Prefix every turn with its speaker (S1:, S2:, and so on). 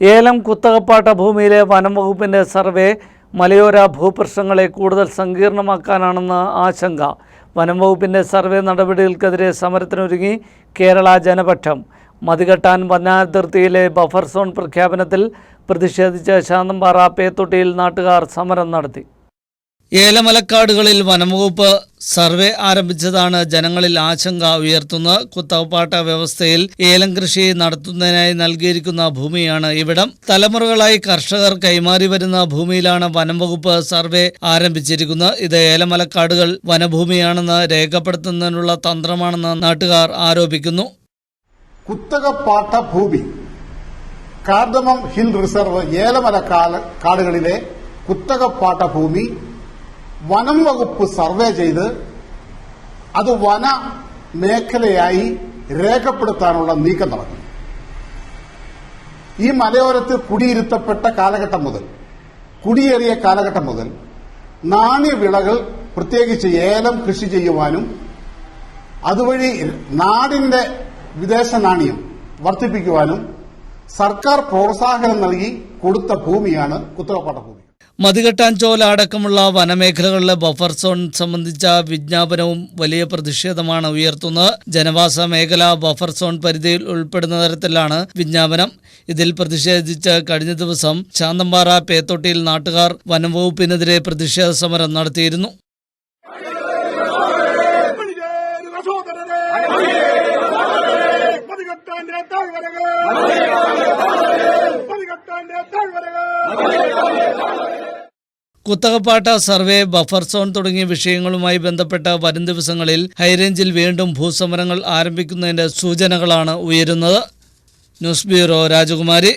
S1: ഏലം കുത്തകപ്പാട്ട ഭൂമിയിലെ വനം വകുപ്പിന്റെ സർവേ മലയോര ഭൂപ്രശ്നങ്ങളെ കൂടുതൽ സങ്കീർണമാക്കാനാണെന്ന് ആശങ്ക. വനം വകുപ്പിന്റെ സർവേ നടപടികൾക്കെതിരെ സമരത്തിനൊരുങ്ങി കേരള ജനപക്ഷം. മതികെട്ടാൻ വനാതിർത്തിയിലെ ബഫർ സോൺ പ്രഖ്യാപനത്തിൽ പ്രതിഷേധിച്ച ശാന്തംപാറ പേത്തൊട്ടിയിൽ നാട്ടുകാർ സമരം നടത്തി. ഏലമലക്കാടുകളിൽ വനംവകുപ്പ് സർവേ ആരംഭിച്ചതാണ് ജനങ്ങളിൽ ആശങ്ക ഉയർത്തുന്നത് കുത്തവപ്പാട്ട വ്യവസ്ഥയിൽ ഏലം കൃഷി നടത്തുന്നതിനായി നൽകിയിരിക്കുന്ന ഭൂമിയാണ് ഇവിടം. തലമുറകളായി കർഷകർ കൈമാറി വരുന്ന ഭൂമിയിലാണ് വനംവകുപ്പ് സർവേ ആരംഭിച്ചിരിക്കുന്നത്. ഇത് ഏലമലക്കാടുകൾ വനഭൂമിയാണെന്ന് രേഖപ്പെടുത്തുന്നതിനുള്ള തന്ത്രമാണെന്ന് നാട്ടുകാർ ആരോപിക്കുന്നു.
S2: കുത്തകപ്പാട്ട ഭൂമി. കാർഡമം ഹിൽ റിസർവ് ഏലമല കാടുകളിലെ കുത്തകപ്പാട്ട ഭൂമി വനം വകുപ്പ് സർവേ ചെയ്ത് അത് വന മേഖലയായി രേഖപ്പെടുത്താനുള്ള നീക്കം നടന്നു. ഈ മലയോരത്ത് കുടിയിരുത്തപ്പെട്ട കാലഘട്ടം മുതൽ കുടിയേറിയ കാലഘട്ടം മുതൽ നാണ്യവിളകൾ പ്രത്യേകിച്ച് ഏലം കൃഷി ചെയ്യുവാനും അതുവഴി നാടിന്റെ വിദേശ നാണ്യം വർദ്ധിപ്പിക്കുവാനും സർക്കാർ പ്രോത്സാഹനം നൽകി കൊടുത്ത ഭൂമിയാണ് കുത്തകപ്പാട്ട ഭൂമി.
S1: മതികെട്ടാഞ്ചോല അടക്കമുള്ള വനമേഖലകളിലെ ബഫർ സോൺ സംബന്ധിച്ച വിജ്ഞാപനവും വലിയ പ്രതിഷേധമാണ് ഉയർത്തുന്നത് ജനവാസ മേഖല ബഫർ സോൺ പരിധിയിൽ ഉൾപ്പെടുന്ന തരത്തിലാണ് വിജ്ഞാപനം ഇതിൽ പ്രതിഷേധിച്ച് കഴിഞ്ഞ ദിവസം ശാന്തമ്പാറ പേത്തൊട്ടിയിൽ നാട്ടുകാർ വനംവകുപ്പിനെതിരെ പ്രതിഷേധ സമരം നടത്തിയിരുന്നു കുത്തകപ്പാട്ട സർവേ ബഫർ സോൺ തുടങ്ങിയ വിഷയങ്ങളുമായി ബന്ധപ്പെട്ട വരും ദിവസങ്ങളിൽ ഹൈറേഞ്ചിൽ വീണ്ടും ഭൂസമരങ്ങൾ ആരംഭിക്കുന്നതിന്റെ സൂചനകളാണ് ഉയരുന്നത്. ന്യൂസ് ബ്യൂറോ രാജകുമാരി.